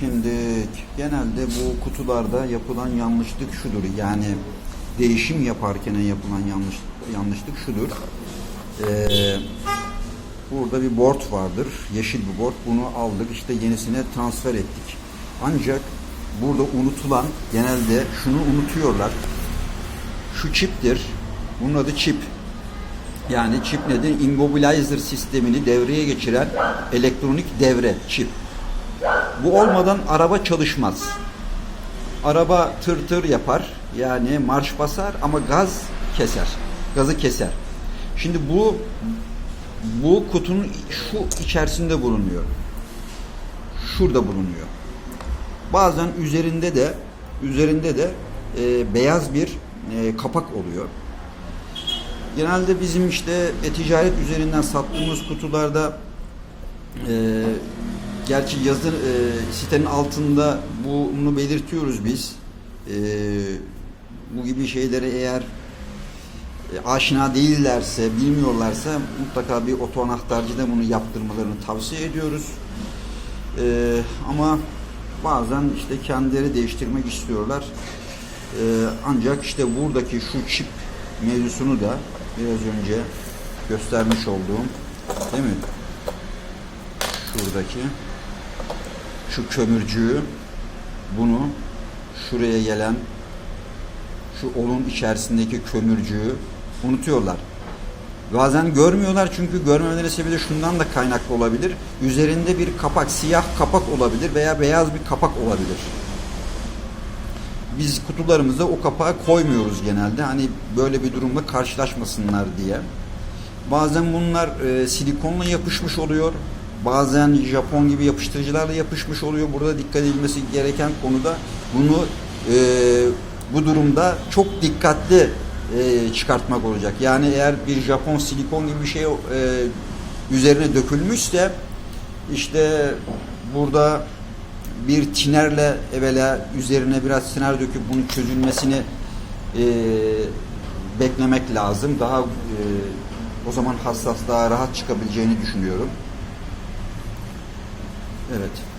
Şimdi genelde bu kutularda yapılan yanlışlık şudur. Yani değişim yaparken yapılan yanlış yanlışlık şudur. Ee, burada bir board vardır. Yeşil bir board. Bunu aldık. işte yenisine transfer ettik. Ancak burada unutulan genelde şunu unutuyorlar. Şu çiptir. Bunun adı çip. Yani çip nedir? Immobilizer sistemini devreye geçiren elektronik devre çip. Bu olmadan araba çalışmaz. Araba tır tır yapar. Yani marş basar ama gaz keser. Gazı keser. Şimdi bu bu kutunun şu içerisinde bulunuyor. Şurada bulunuyor. Bazen üzerinde de üzerinde de e, beyaz bir e, kapak oluyor. Genelde bizim işte e-ticaret üzerinden sattığımız kutularda e, gerçi yazı e, sitenin altında bunu belirtiyoruz biz. E, bu gibi şeyleri eğer e, aşina değillerse, bilmiyorlarsa mutlaka bir oto anahtarcıda bunu yaptırmalarını tavsiye ediyoruz. E, ama bazen işte kendileri değiştirmek istiyorlar. E, ancak işte buradaki şu çip mevzusunu da biraz önce göstermiş olduğum değil mi? Şuradaki şu kömürcüğü bunu şuraya gelen şu olun içerisindeki kömürcüğü unutuyorlar. Bazen görmüyorlar çünkü görmemeleri sebebi şundan da kaynaklı olabilir. Üzerinde bir kapak, siyah kapak olabilir veya beyaz bir kapak olabilir. Biz kutularımıza o kapağı koymuyoruz genelde. Hani böyle bir durumla karşılaşmasınlar diye. Bazen bunlar e, silikonla yapışmış oluyor. Bazen Japon gibi yapıştırıcılarla yapışmış oluyor. Burada dikkat edilmesi gereken konuda bunu e, bu durumda çok dikkatli e, çıkartmak olacak. Yani eğer bir Japon silikon gibi bir şey e, üzerine dökülmüşse işte burada bir tinerle evvela üzerine biraz tiner döküp bunun çözülmesini e, beklemek lazım. Daha e, o zaman hassas daha rahat çıkabileceğini düşünüyorum. Evet.